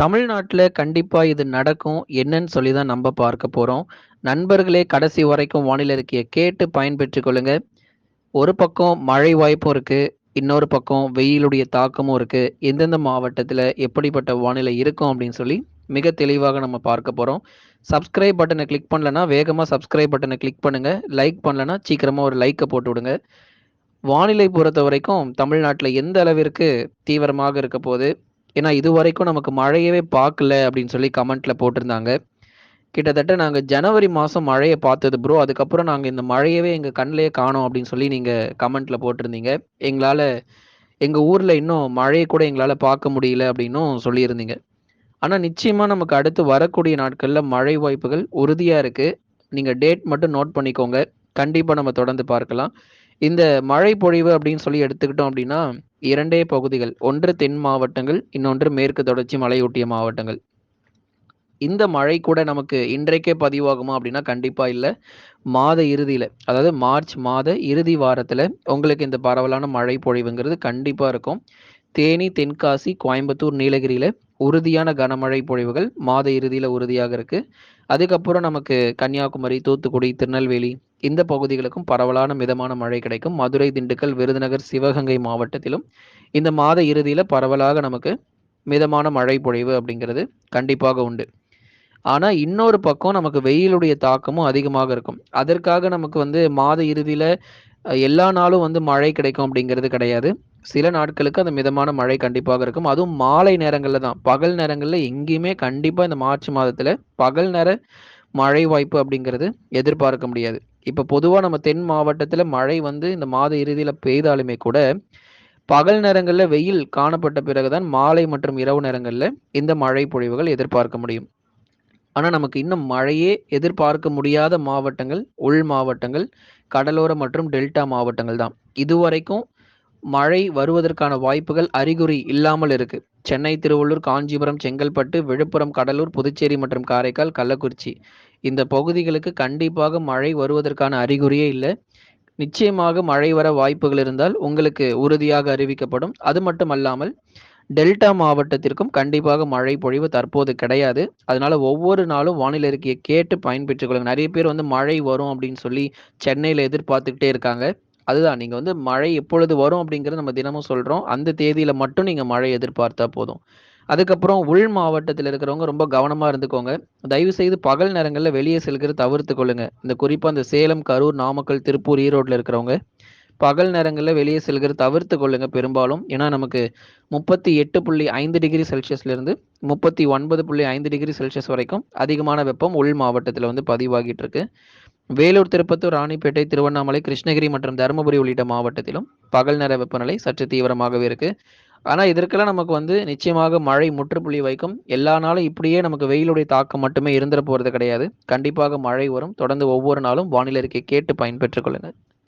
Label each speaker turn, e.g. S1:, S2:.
S1: தமிழ்நாட்டில் கண்டிப்பாக இது நடக்கும். என்னன்னு சொல்லி தான் நம்ம பார்க்க போகிறோம் நண்பர்களே கடைசி வரைக்கும் வானிலை இருக்கிய கேட்டு பயன்பெற்று கொள்ளுங்க. ஒரு பக்கம் மழை வாய்ப்பும் இருக்கு. இன்னொரு பக்கம் வெயிலுடைய தாக்கமும் இருக்கு. எந்தெந்த மாவட்டத்தில் எப்படிப்பட்ட வானிலை இருக்கும் அப்படின்னு சொல்லி மிக தெளிவாக நம்ம பார்க்க போகிறோம் சப்ஸ்கிரைப் பட்டனை கிளிக் பண்ணலன்னா வேகமாக சப்ஸ்கிரைப் பட்டனை கிளிக் பண்ணுங்கள் லைக் பண்ணலன்னா சீக்கிரமாக ஒரு லைக்கை போட்டு விடுங்க. வானிலை பொறுத்தவரைக்கும் தமிழ்நாட்டில் எந்த அளவிற்கு தீவிரமாக இருக்க போது? ஏன்னா இதுவரைக்கும் நமக்கு மழையவே பார்க்கல அப்படின்னு சொல்லி கமெண்ட்ல போட்டிருந்தாங்க. கிட்டத்தட்ட நாங்கள் ஜனவரி மாதம் மழையை பார்த்தது ப்ரோ. அதுக்கப்புறம் நாங்கள் இந்த மழையவே எங்கள் கண்லயே காணோம் அப்படின்னு சொல்லி நீங்கள் கமெண்ட்டில் போட்டிருந்தீங்க. எங்களால் எங்கள் ஊரில் இன்னும் மழையை கூட எங்களால் பார்க்க முடியல அப்படின்னும் சொல்லியிருந்தீங்க. ஆனால் நிச்சயமாக நமக்கு அடுத்து வரக்கூடிய நாட்களில் மழை வாய்ப்புகள் உறுதியாக இருக்குது நீங்கள் டேட் மட்டும் நோட் பண்ணிக்கோங்க. கண்டிப்பாக நம்ம தொடர்ந்து பார்க்கலாம். இந்த மழை பொழிவு அப்படின்னு சொல்லி எடுத்துக்கிட்டோம் அப்படின்னா, இரண்டே பகுதிகள். ஒன்று தென் மாவட்டங்கள், இன்னொன்று மேற்கு தொடர்ச்சி மலையொட்டிய மாவட்டங்கள். இந்த மழை கூட நமக்கு இன்றைக்கே பதிவாகுமா அப்படின்னா கண்டிப்பா இல்லை மாத இறுதியில, அதாவது மார்ச் மாத இறுதி வாரத்துல உங்களுக்கு இந்த பரவலான மழை பொழிவுங்கிறது கண்டிப்பா இருக்கும். தேனி, தென்காசி, கோயம்புத்தூர், நீலகிரியில் உறுதியான கனமழை பொழிவுகள் மாத இறுதியில் உறுதியாக இருக்கு. அதுக்கப்புறம் நமக்கு கன்னியாகுமரி, தூத்துக்குடி, திருநெல்வேலி இந்த பகுதிகளுக்கும் பரவலான மிதமான மழை கிடைக்கும். மதுரை, திண்டுக்கல், விருதுநகர், சிவகங்கை மாவட்டத்திலும் இந்த மாத இறுதியில் பரவலாக நமக்கு மிதமான மழை பொழிவு அப்படிங்கிறது கண்டிப்பாக உண்டு. ஆனால் இன்னொரு பக்கம் நமக்கு வெயிலுடைய தாக்கமும் அதிகமாக இருக்கும். அதற்காக நமக்கு வந்து மாத இறுதியில் எல்லா நாளும் வந்து மழை கிடைக்கும் அப்படிங்கிறது கிடையாது. சில நாட்களுக்கு அந்த மிதமான மழை கண்டிப்பாக இருக்கும். அதுவும் மாலை நேரங்களில் தான். பகல் நேரங்களில் எங்கேயுமே கண்டிப்பாக இந்த மார்ச் மாதத்தில் பகல் நேர மழை வாய்ப்பு அப்படிங்கிறது எதிர்பார்க்க முடியாது. இப்போ பொதுவாக நம்ம தென் மாவட்டத்தில் மழை வந்து இந்த மாத இறுதியில் பெய்தாலுமே கூட, பகல் நேரங்களில் வெயில் காணப்பட்ட பிறகு தான் மாலை மற்றும் இரவு நேரங்களில் இந்த மழை பொழிவுகள் எதிர்பார்க்க முடியும். ஆனால் நமக்கு இன்னும் மழையே எதிர்பார்க்க முடியாத மாவட்டங்கள், உள் மாவட்டங்கள், கடலோர மற்றும் டெல்டா மாவட்டங்கள் தான். இதுவரைக்கும் மழை வருவதற்கான வாய்ப்புகள் அறிகுறி இல்லாமல் இருக்கு. சென்னை, திருவள்ளூர், காஞ்சிபுரம், செங்கல்பட்டு, விழுப்புரம், கடலூர், புதுச்சேரி மற்றும் காரைக்கால், கள்ளக்குறிச்சி இந்த பகுதிகளுக்கு கண்டிப்பாக மழை வருவதற்கான அறிகுறியே இல்லை நிச்சயமாக மழை வர வாய்ப்புகள் இருந்தால் உங்களுக்கு உறுதியாக அறிவிக்கப்படும். அது மட்டுமல்லாமல் டெல்டா மாவட்டத்திற்கும் கண்டிப்பாக மழை பொழிவு தற்போது கிடையாது. அதனால ஒவ்வொரு நாளும் வானிலை அறிக்கைய கேட்டு பயன்பெற்றுக் கொள்ளுங்க. நிறைய பேர் வந்து மழை வரும் அப்படின்னு சொல்லி சென்னையில் எதிர்பார்த்துக்கிட்டே இருக்காங்க. அதுதான் நீங்கள் வந்து மழை எப்பொழுது வரும் அப்படிங்கிறத நம்ம தினமும் சொல்கிறோம் அந்த தேதியில் மட்டும் நீங்கள் மழை எதிர்பார்த்தா போதும். அதுக்கப்புறம் உள் மாவட்டத்தில் இருக்கிறவங்க ரொம்ப கவனமாக இருந்துக்கோங்க. தயவுசெய்து பகல் நேரங்களில் வெளியே செல்கிறது தவிர்த்து கொள்ளுங்க. இந்த குறிப்பாக இந்த சேலம், கரூர், நாமக்கல், திருப்பூர், ஈரோட்டில் இருக்கிறவங்க பகல் நேரங்களில் வெளியே செல்கிறது தவிர்த்து கொள்ளுங்க பெரும்பாலும். ஏன்னா நமக்கு 38.5 டிகிரி செல்சியஸ்லேருந்து 39.5 டிகிரி செல்சியஸ் வரைக்கும் அதிகமான வெப்பம் உள் மாவட்டத்தில் வந்து பதிவாகிட்டு இருக்கு. வேலூர், திருப்பத்தூர், ராணிப்பேட்டை, திருவண்ணாமலை, கிருஷ்ணகிரி மற்றும் தருமபுரி உள்ளிட்ட மாவட்டத்திலும் பகல் நேர வெப்பநிலை சற்று தீவிரமாகவே இருக்கு. ஆனால் இதற்கெல்லாம் நமக்கு வந்து நிச்சயமாக மழை முற்றுப்புள்ளி வைக்கும். எல்லா நாளும் இப்படியே நமக்கு வெயிலுடைய தாக்கம் மட்டுமே இருந்துற போகிறது கிடையாது. கண்டிப்பாக மழை வரும். தொடர்ந்து ஒவ்வொரு நாளும் வானிலை இருக்கை கேட்டு பயன்பெற்றுக் கொள்ளுங்கள்